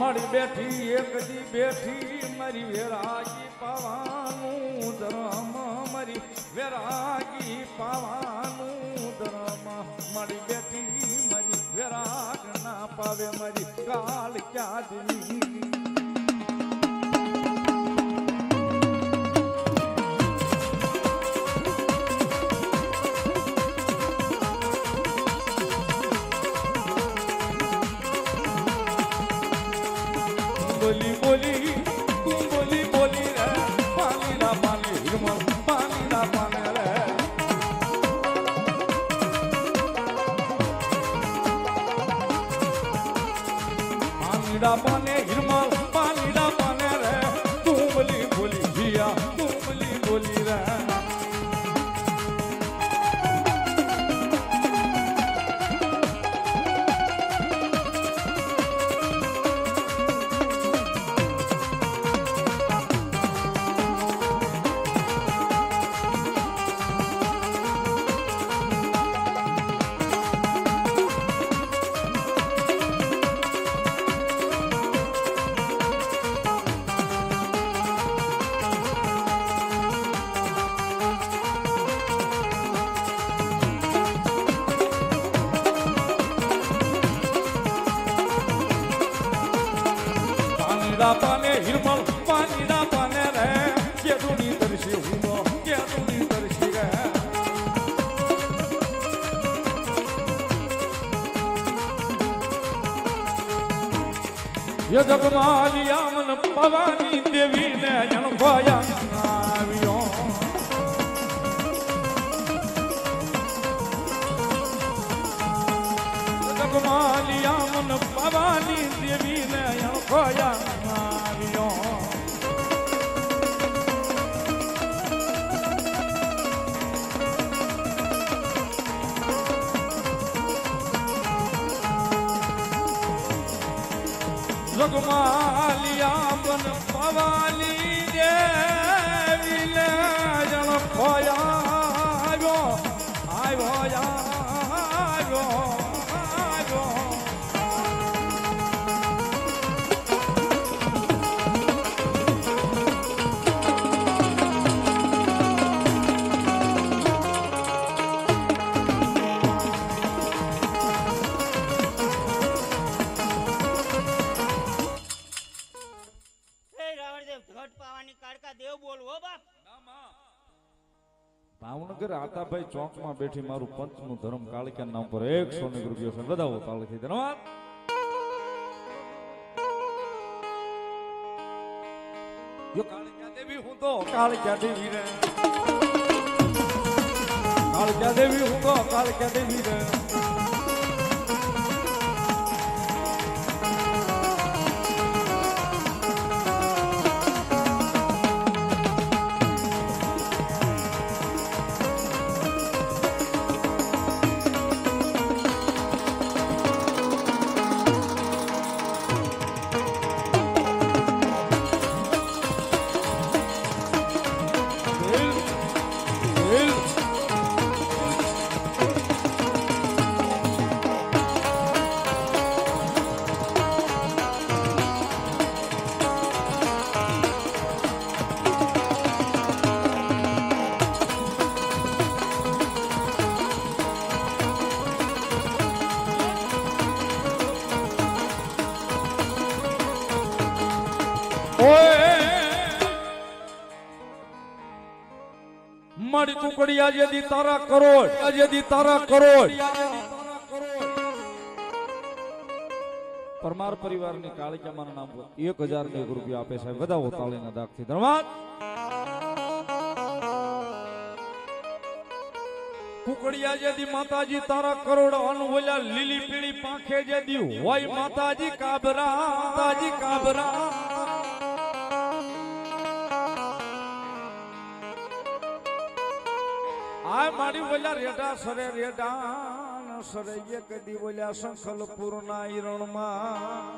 મારી બેઠી એકજી બેઠી, મારી વેરાગી પાવાનું ધર્મ, મારી વેરાગી પાવાનું ધર્મ. મારી બેઠી, મારી વેરાગ ના પાવે મારી કાલ ક્યાં દી બોલી બોલી ય જગમાલિયા મન પવાની દેવીને જણભયા આવ્યો. જગમાલિયા મન પવાની દેવીને જણભયા જગમાલિયા બન પવાની દેવીને જણ ખોયા ભાવનગર આતાભાઈ ચોકમાં બેઠી મારું પંચનું ધર્મ કાળિકા નામ પર એકસો સોની રૂપિયો છે. બધા તાળથી ધન્યવાદ. યો કાળિકા દેવી હું તો, કાળિકા દેવી રે. કાળિકા દેવી હું તો, કાળિકા દેવી રે. મારી કુકડી આજે દી તારા કરોડ. આજે દી તારા કરોડ. પરમાર પરિવારની કાળિકામાના નામ એક હજાર એક રૂપિયા આપે સાહેબ. બધા તાળીના દાગથી. ધન્યવાદ. કુકડિયા જેદી માતાજી તારા કરોડ અનવોલ્યા લીલી પીળી પાંખે જેદી હોય માતાજી, કાબરા. માતાજી, કાબરા. આ મારી બોલ્યા રેડા સરે રેડા સરે, એક દી બોલ્યા સંખલપુર ના ઈરણમાં.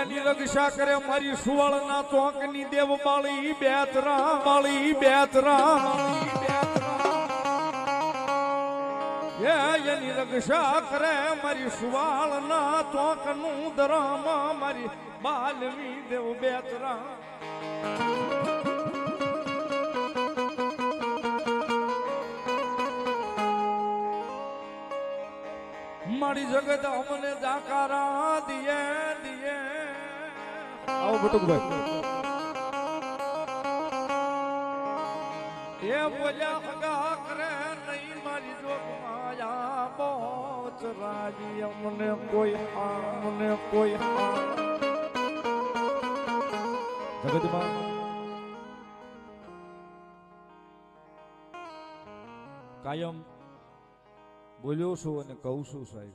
એની રક્ષા કરે મારી સુવર્ણ ના ચોકની દેવ માળી, બેતરા માળી, બેતરા એ એની રક્ષા કરે મારી સુવાળ ના ચોકનું દરામાં મારી બાલવી દેવ બેતરા. મારી જગત અમને જાકારા દિયે દિયે આવો બટુકભાઈ એ બોલ્યા હગા કરે નહીં મારી જોગ જગતમાં કાયમ બોલ્યો છું અને કહું છું સાહેબ.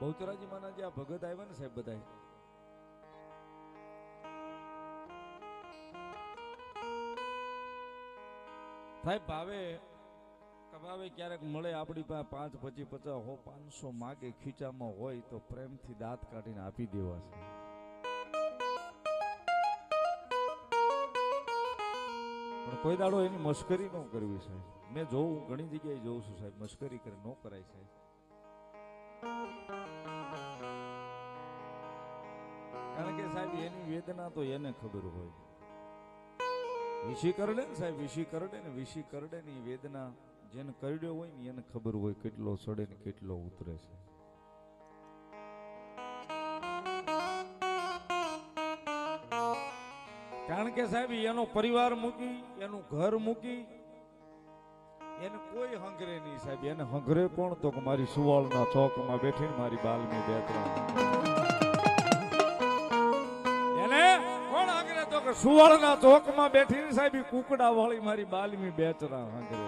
બહુચરાજી માના જે આ ભગત આવ્યા ને સાહેબ બધા સાહેબ, ભાવે કભાવે ક્યારેક મળે, આપણી પાસે પાંચ પચી પચાસ, હો, પાંચસો માગે, ખીચામાં હોય તો પ્રેમથી દાંત કાઢીને આપી દેવા છે. પણ કોઈ દાડો એની મશ્કરી ન કરવી સાહેબ. મેં જોઉં ઘણી જગ્યાએ જોઉં છું સાહેબ, મશ્કરી કરે, ન કરાય સાહેબ. કારણ કે સાહેબ, એની વેદના તો એને ખબર હોય. વિશી કરડે ને સાહેબ વિશી કરડે ને વિશી કરડે ને એ વેદના જેને કરડ્યો હોય ને એને ખબર હોય કેટલો સડે ને કેટલો ઉતરે છે. કારણ કે સાહેબ, એનો પરિવાર મૂકી, એનું ઘર મૂકી, એને કોઈ હંગરે નહીં સાહેબ. એને હંગરે કોણ તો મારી સુવાળના ચોકમાં બેઠીને મારી બાલમી બે એને કે સુવાળના ચોકમાં બેઠીને સાહેબ કુકડા વાળી મારી બાલમી બેચરા હાંગરે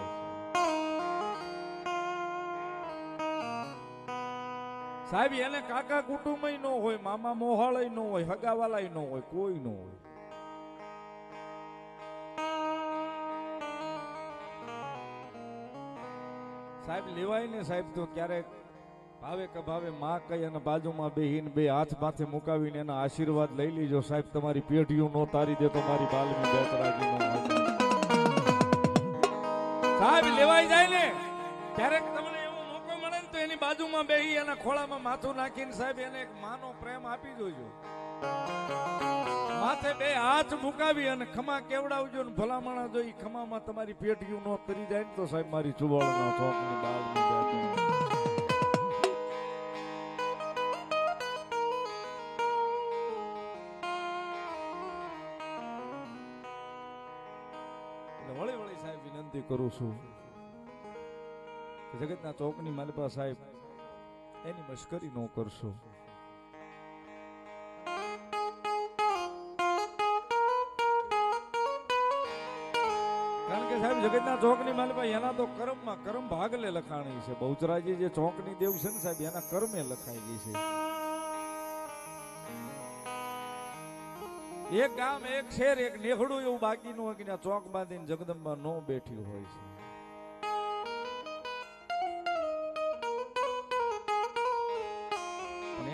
સાહેબ, એને કાકા કુટુંબ ન હોય, મામા મોહાળય ન હોય, હગાવાલાય ન હોય, કોઈ ન હોય. સાહેબ, લેવાય ને સાહેબ, તો ક્યારેક ભાવે કે ભાવે માં કઈ અને બાજુમાં બેહીને બે હાથ માથે મુકાવીને એના આશીર્વાદ લઈ લીજો. સાહેબ, તમારી પેઢીઓ નો તારી દે તો મારી બાલમી બેતરાજી સાહેબ, લેવાઈ જાય ને. ક્યારેક તમને એવો મોકો મળે ને તો એની બાજુમાં બેહી એના ખોળામાં માથું નાખીને સાહેબ એને એક માનો પ્રેમ આપી જોજો માથે બે હાથ મુકાવી અને ખમા કેવડાવજો ને ભલામણા જો એ ખમામાં તમારી પેટીયું નો તરી જાય ને તો સાહેબ મારી ચુવાળના ચોકની બાળની બેઠી. વિનંતી કરું છું. જગતના ચોકની માલપા સાહેબ, એની મશ્કરી ન કરશો. કારણ કે સાહેબ, જગતના ચોકની માલિપા એના તો કર્મમાં કર્મ ભાગલે લખાણી છે. બહુચરાજી જે ચોકની દેવ છે ને સાહેબ, એના કર્મે લખાઈ ગઈ છે. એક ગામ, એક શેર એક નેહડું એવું બાકી ન હોય કે ચોક બાંધીને જગદંબા નો બેઠી હોય છે.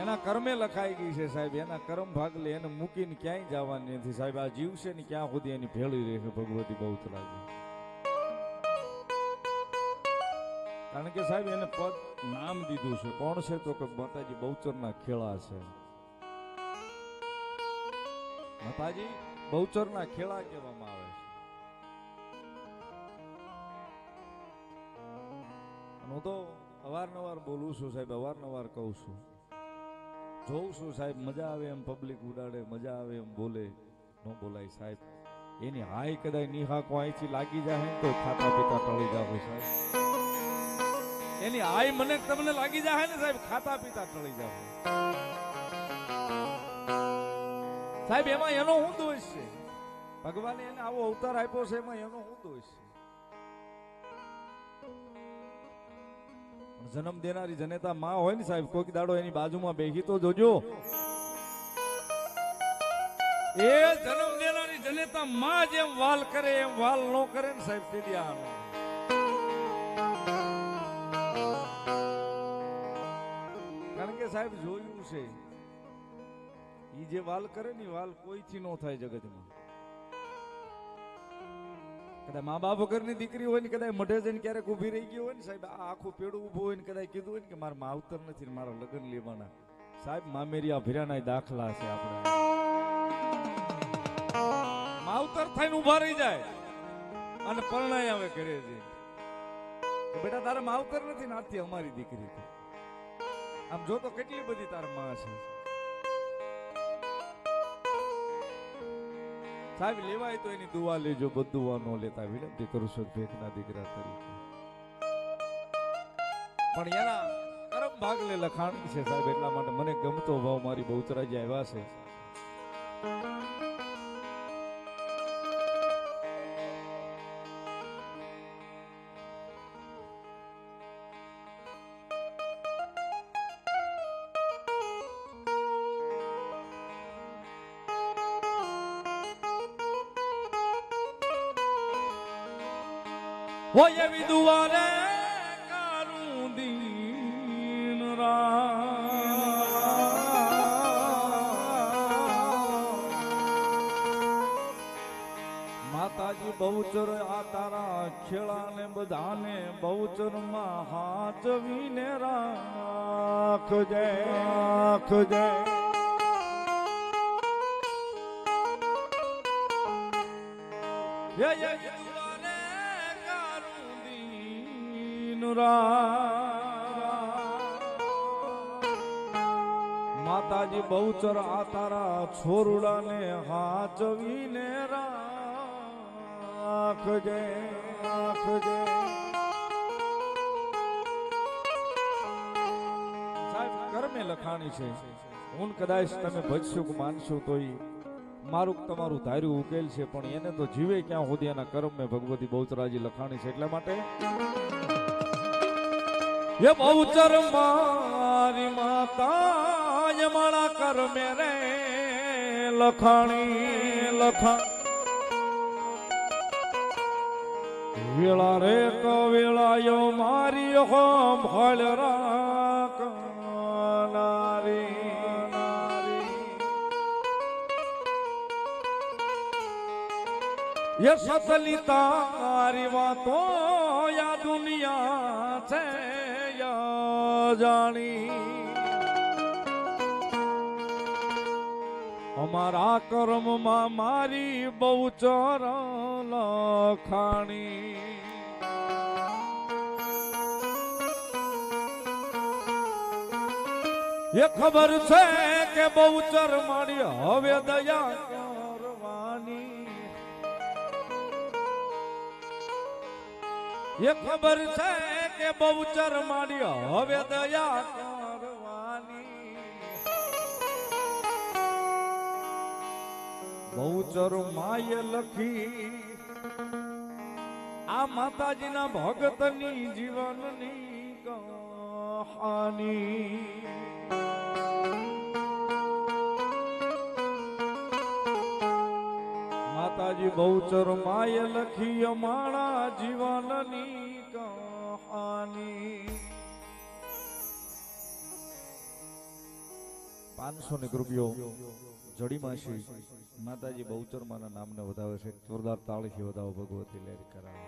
એના કર્મે લખાઈ ગઈ છે સાહેબ, એના કર્મ ભાગ લે, એને મૂકીને ક્યાંય જવાની નથી. સાહેબ, આ જીવ છે ને ક્યાં સુધી એની ભેળી રહે છે ભગવતી બહુચરાજી કારણ કે સાહેબ, એને પદ નામ દીધું છે. કોણ છે તો કે માતાજી બહુચરના ખેળા છે. માતાજી, બહુચરના ખેડા કહેવામાં આવે છે. હું તો અવારનવાર બોલું છું સાહેબ, અવારનવાર કહું છું. જોઉં છું સાહેબ, મજા આવે એમ પબ્લિક ઉડાડે, મજા આવે એમ બોલે. ન બોલાય સાહેબ. એની હાય કદાચ નિહાકો અહીંથી લાગી જાય તો ખાતા પીતા ટળી જાવ સાહેબ. એની હાય મને તમને લાગી જાય ને સાહેબ, ખાતા પીતા ટળી જાવ સાહેબ, એમાં એનો હું દોષ છે. ભગવાને એને આવો અવતાર આપ્યો છે, એમાં એનો હું દોષ છે. જન્મ દેનારી જનેતા માં હોય ને સાહેબ, કોઈક દાડો એની બાજુમાં બેહી તો જોજો. એ જન્મ દેનારી જનેતા માં જેમ વાલ કરે, એમ વાલ નો કરે ને સાહેબ તે આનો. કારણ કે સાહેબ, જોયું છે. ઈ જે વાલ કરે ને વાલ કોઈથી નો થાય જગતમાં. કદાચ મા બાપ વગરની દીકરી હોય ને કદાચ મઢે જઈને ક્યારેક ઊભી રહી ગઈ હોય ને સાહેબ આખું પેડું ઊભું હોય ને કદાચ કીધું હોય ને કે મારા માવતર નથી મારા લગ્ન લેવાના. સાહેબ મામેરિયા ભીરાના દાખલા છે આપણા. માવતર થઈને ઊભા રહી જાય અને પરણાય આવે ઘરે જઈને. બેટા, તારે માવતર નથી ને આજથી અમારી દીકરી આમ જો તો કેટલી બધી તારા માં છે. સાહેબ લેવાય તો એની દુઆ લેજો, બધું ન લેતા વિનંતી કરું છું ભેખના દીકરા તરીકે. પણ એના કરમ ભાગલે લખાણ છે સાહેબ, એટલા માટે મને ગમતો ભાવ મારી બહુચરાજી આવ્યા છે. હોય એવી દુવારે કારું દીન માતાજી બહુચર આ તારા ખેળાને બધાને બહુચરમાં હાચવીને રાખજે રાખજે. જય જય જુવાને માતાજી બહુચર આ તારા છોરુડાને હાચવીને રાખજે રાખજે. સાહેબ કર્મે લખાણી છે. હું કદાચ તમે ભજશો કે માનશો તો એ મારું તમારું ધાર્યું ઉકેલ છે, પણ એને તો જીવે ક્યાં સુધી એના કર્મ મેં ભગવતી બહુચરાજી લખાણી છે એટલા માટે? એ બહુચર મારી માતા યમણા કરમે રે, લખાણી લખા વેળા રે કવેળાયો મારી હોમ ફળ રાખ નારી નારી એ સતલિતા તારી વાતો યા દુનિયા છે જાણી. અમારા કર્મમાં મારી બહુ ચર લખાણી. એ ખબર છે કે બહુ ચર મારી હવે દયા એ ખબર છે કે બહુચર મારી હવે દયા કરવાની. બહુચર માય લખી. આ માતાજીના ભગતની જીવનની કહાની. માતાજી બહુચર માય લખી અમારા જીવનની કહાની. પાંચસો ની રૂપિયો જડીમાસી માતાજી બહુચરમાના નામને વધાવે છે. જોરદાર તાળીથી વધાવો ભગવતી લેર કરાવે.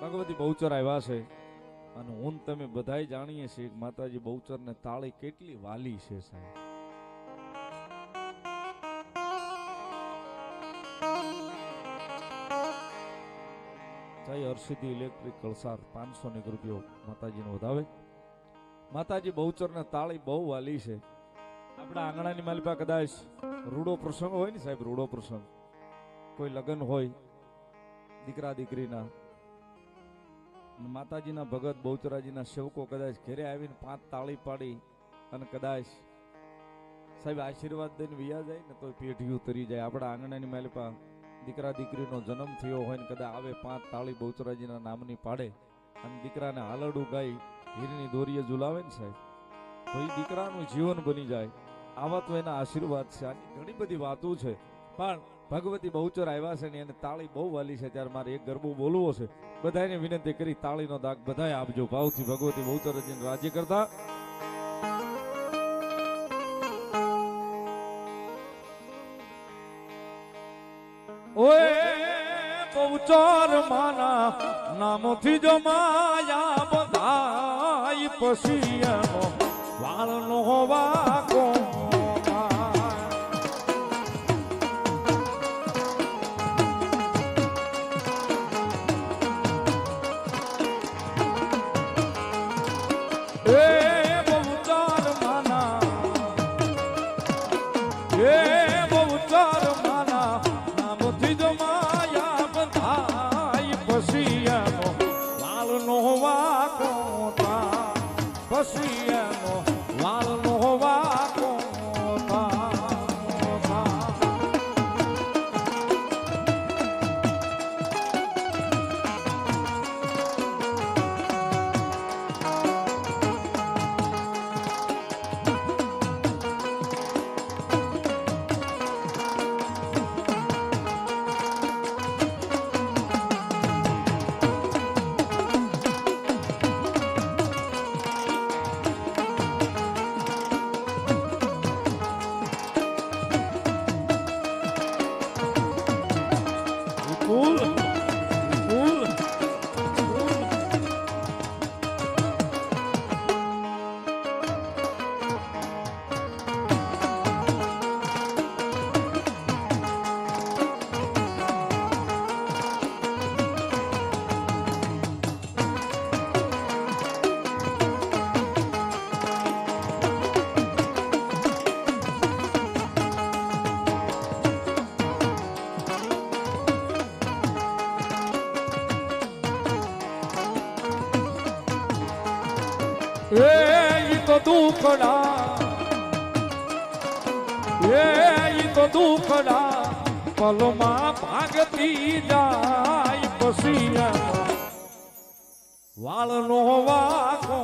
ભગવતી બહુચર આવ્યા છે અને હું તમે બધાય જાણીએ છીએ માતાજી બહુચર ને તાળી કેટલી વાલી છે સાહેબ. જય હર્ષિદી ઇલેક્ટ્રિક કળસાર પાંચસો ની રૂપિયો માતાજીનો વધાવે. માતાજી બહુચરને તાળી બહુ વાલી છે. આપણા આંગણાની માલિપા કદાચ રૂડો પ્રસંગ હોય ને સાહેબ, રૂડો પ્રસંગ. કોઈ લગ્ન હોય, દીકરા દીકરીના. માતાજીના ભગત બહુચરાજીના સેવકો કદાચ ઘેરે આવીને પાંચ તાળી પાડી અને કદાચ સાહેબ આશીર્વાદ દઈને વિયા જાય ને તો પેઢી ઉતરી જાય. આપણા આંગણાની માલિપા દીકરા દીકરીનો જન્મ થયો હોય ને કદાચ આવે પાંચ તાળી બહુચરાજીના નામની પાડે અને દીકરાને હાલડું ગાઈ હીરની દોરીએ ઝુલાવે ને સાહેબ. તો એ દીકરાનું જીવન બની જાય. આવા તો એના આશીર્વાદ છે. આની ઘણી બધી વાતો છે. પણ ભગવતી બહુચર આવ્યા છે ને એને તાળી બહુ વાલી છે. ત્યારે મારે એક ગરબો બોલવો છે. બધાને વિનંતી કરી તાળીનો દાગ બધાએ આપજો. ભાવથી ભગવતી બહુચરજીને રાજી કરતા બહુચર માના નામથી જો માયા બધાય પછી એનો વાળનો વાકો દુખડા એ ઈ તો દુખડા પલમાં ભાગતી જાય પછી વાળનો વાગો.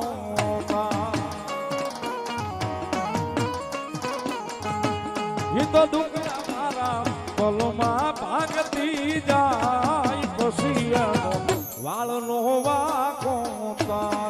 ઈ તો દુખડા મારા પલમાં ભાગતી જાય પછી વાળનો વાગો તા.